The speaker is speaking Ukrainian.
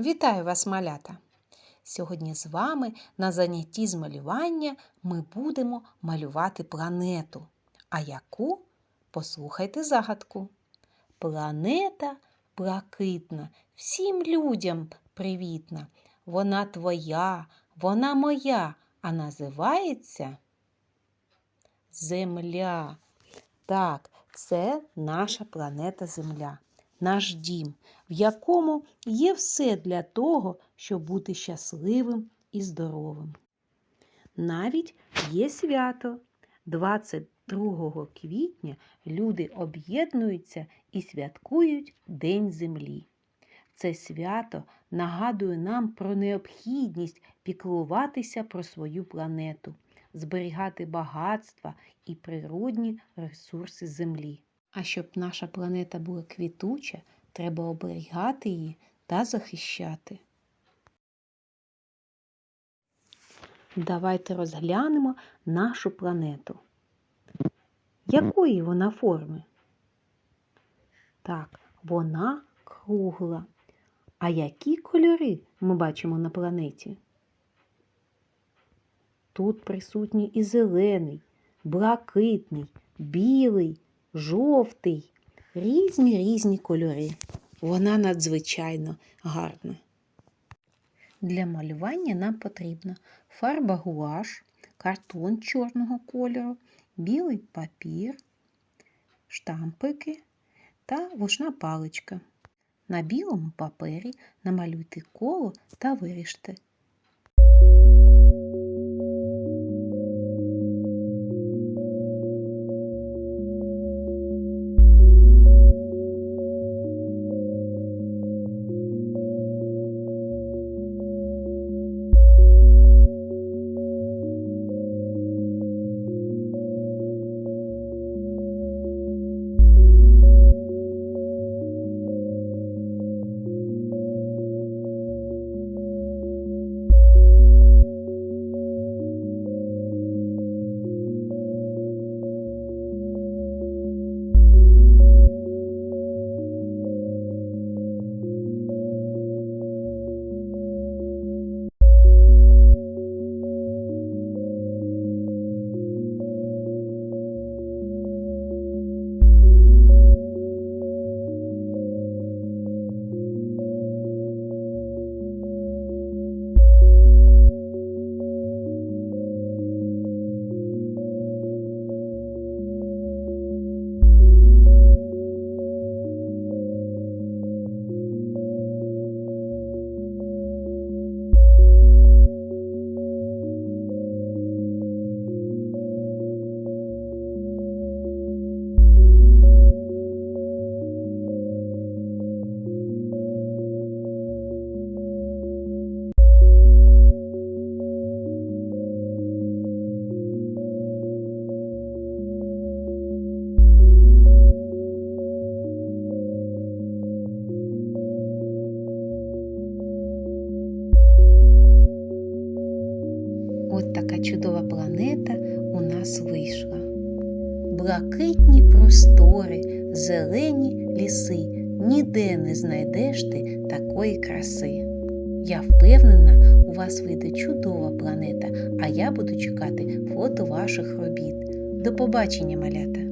Вітаю вас, малята! Сьогодні з вами на занятті з малювання ми будемо малювати планету. А яку? Послухайте загадку. Планета блакитна, всім людям привітна. Вона твоя, вона моя, а називається Земля. Так, це наша планета Земля наш дім, в якому є все для того, щоб бути щасливим і здоровим. Навіть є свято. 22 квітня люди об'єднуються і святкують День Землі. Це свято нагадує нам про необхідність піклуватися про свою планету, зберігати багатства і природні ресурси Землі. А щоб наша планета була квітуча, треба оберігати її та захищати. Давайте розглянемо нашу планету. Якої вона форми? Так, вона кругла. А які кольори ми бачимо на планеті? Тут присутній і зелений, блакитний, білий, жовтий, різні різні кольори. Вона надзвичайно гарна. Для малювання нам потрібна фарба гуаш, картон чорного кольору, білий папір, штампики та вушна паличка. На білому папері намалюйте коло та виріжте. Чудова планета у нас вийшла. Блакитні простори, зелені ліси. Ніде не знайдеш ти такої краси. Я впевнена, у вас вийде чудова планета, а я буду чекати фото ваших робіт. До побачення, малята!